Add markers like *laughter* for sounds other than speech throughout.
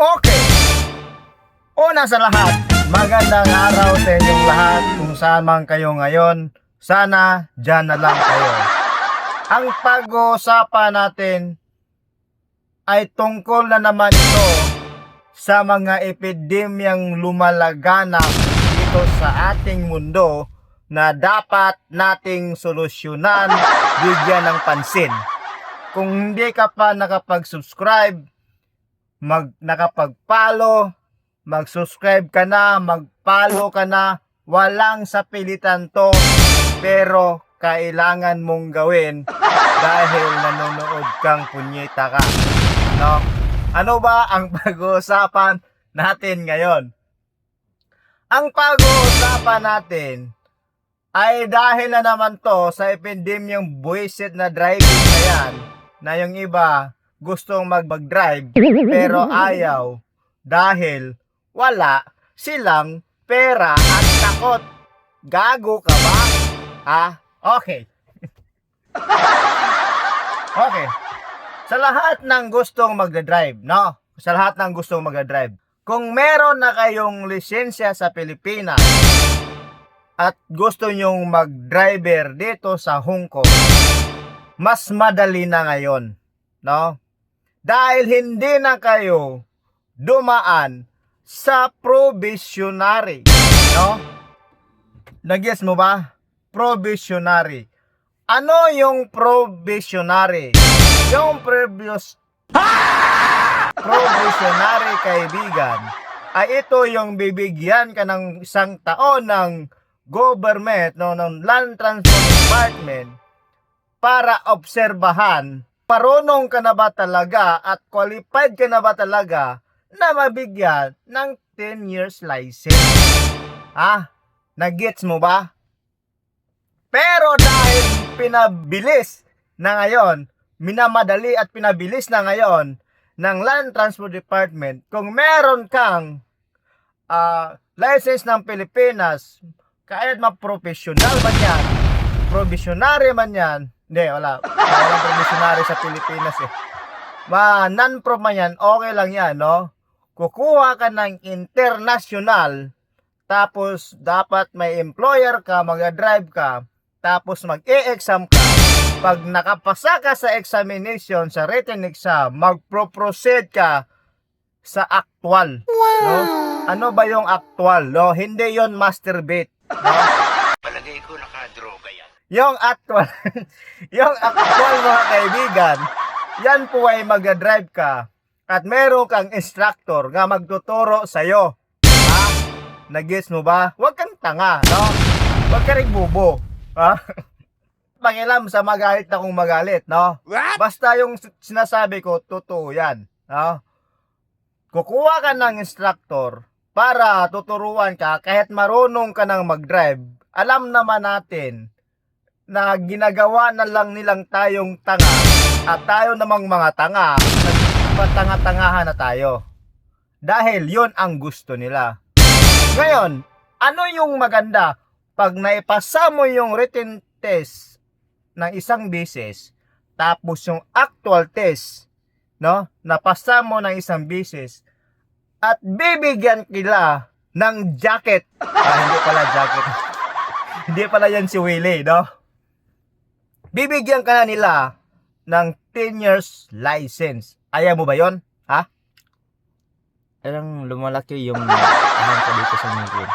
Okay. Una sa lahat, magandang araw sa inyong lahat kung saan man kayo ngayon. Sana dyan na lang kayo. Ang pag-uusapan natin ay tungkol na naman ito sa mga epidemyang lumalaganap dito sa ating mundo na dapat nating solusyonan, bigyan ng pansin. Kung hindi ka pa nakapag-subscribe, mag nakapag-follow, mag-subscribe ka na, mag-follow ka na, walang sapilitan to, pero kailangan mong gawin *laughs* dahil nanonood kang punyeta ka. No? Ano ba ang *laughs* pag-uusapan natin ngayon? Ang pag-uusapan natin ay dahil na naman to sa epidemyang buwisit na driving na yan, na yung iba gustong mag-drive *laughs* pero ayaw dahil wala silang pera at takot. Gago ka ba? Ha? Okay. *laughs* okay. Sa lahat ng gustong magdadrive, no? Sa lahat ng gustong magdadrive. Kung meron na kayong lisensya sa Pilipinas at gusto nyong mag-driver dito sa Hong Kong, mas madali na ngayon, no? Dahil hindi na kayo dumaan sa provisionary, no? Nag-guess mo ba? Provisionary. Ano yung provisionary? Yung previous provisionary kaibigan ay ito yung bibigyan ka ng isang taon ng government no ng land transport department para obserbahan marunong ka na ba talaga at qualified ka na ba talaga na mabigyan ng 10 years license. Ha? Nagets mo ba? Pero dahil pinabilis na ngayon, minamadali at pinabilis na ngayon ng Land Transport Department, kung meron kang ah, license ng Pilipinas, kahit ma-professional man yan, provisionary man yan, hindi, wala. Wala provisionary sa Pilipinas eh. Ma, non-pro man yan, okay lang yan, no? Kukuha ka ng international, tapos dapat may employer ka, mag-drive ka, tapos mag-e-exam ka. Pag nakapasa ka sa examination, sa written exam, magpro-proceed ka sa actual. No? Ano ba yung actual? No? Hindi yon masturbate. No? Palagay ko nakadroga yan. Yung actual, *laughs* yung actual mga kaibigan, yan po ay mag-drive ka at meron kang instructor nga magtuturo sa'yo. Ha? Nag-guess mo ba? Huwag kang tanga, no? Huwag ka rin bubo. Ha? *laughs* Pangilam sa magalit na kung magalit, no? What? Basta yung sinasabi ko, totoo yan. No? Kukuha ka ng instructor para tuturuan ka kahit marunong ka ng mag-drive. Alam naman natin na ginagawa na lang nilang tayong tanga. At tayo namang mga tanga patanga-tangahan na tayo. Dahil yon ang gusto nila. Ngayon, ano yung maganda? Pag naipasa mo yung written test ng isang beses tapos yung actual test no? Napasa mo ng isang beses at bibigyan kila ng jacket. Ah, hindi pala jacket. *laughs* Hindi pala yan si Willie no bibigyan ka na nila ng 10 years license ayaw mo ba yon ha Parang lumalaki yung ahang *laughs* ko dito sa ngipin.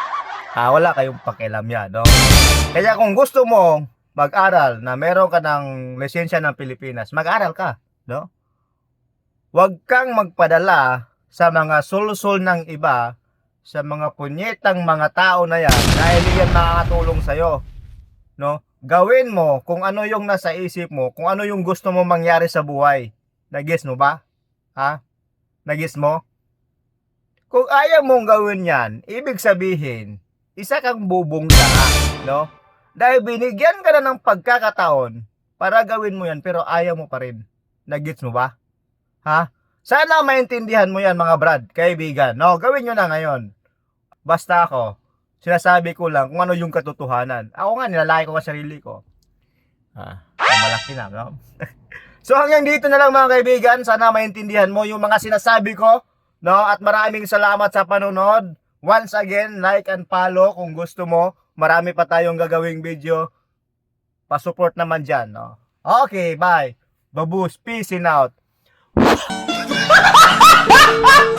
Ah, wala kayong pakialam yan, no? Kaya kung gusto mo mag-aral na meron ka ng lisensya ng Pilipinas, mag-aral ka, no? Huwag kang magpadala sa mga sulsul ng iba, sa mga punyetang mga tao na yan, dahil yan makakatulong sa'yo, no? Gawin mo kung ano yung nasa isip mo, kung ano yung gusto mo mangyari sa buhay. Nagis mo ba? Ha? Nagis mo? Kung ayaw mong gawin yan, ibig sabihin, isa kang bubong tanga, no? Dahil binigyan ka na ng pagkakataon para gawin mo yan, pero ayaw mo pa rin. Nagets mo ba? Ha? Sana maintindihan mo yan mga brad, kaibigan. No, gawin nyo na ngayon. Basta ako, Sinasabi ko lang kung ano yung katotohanan. Ako nga, nilalaki ko ang sarili ko. Ah, malaki na, no? *laughs* so hanggang dito na lang mga kaibigan. Sana maintindihan mo yung mga sinasabi ko. No? At maraming salamat sa panonood. Once again, like and follow kung gusto mo. Marami pa tayong gagawing video. Pa-support naman dyan, no? Okay, bye. Babus, peace out. *laughs*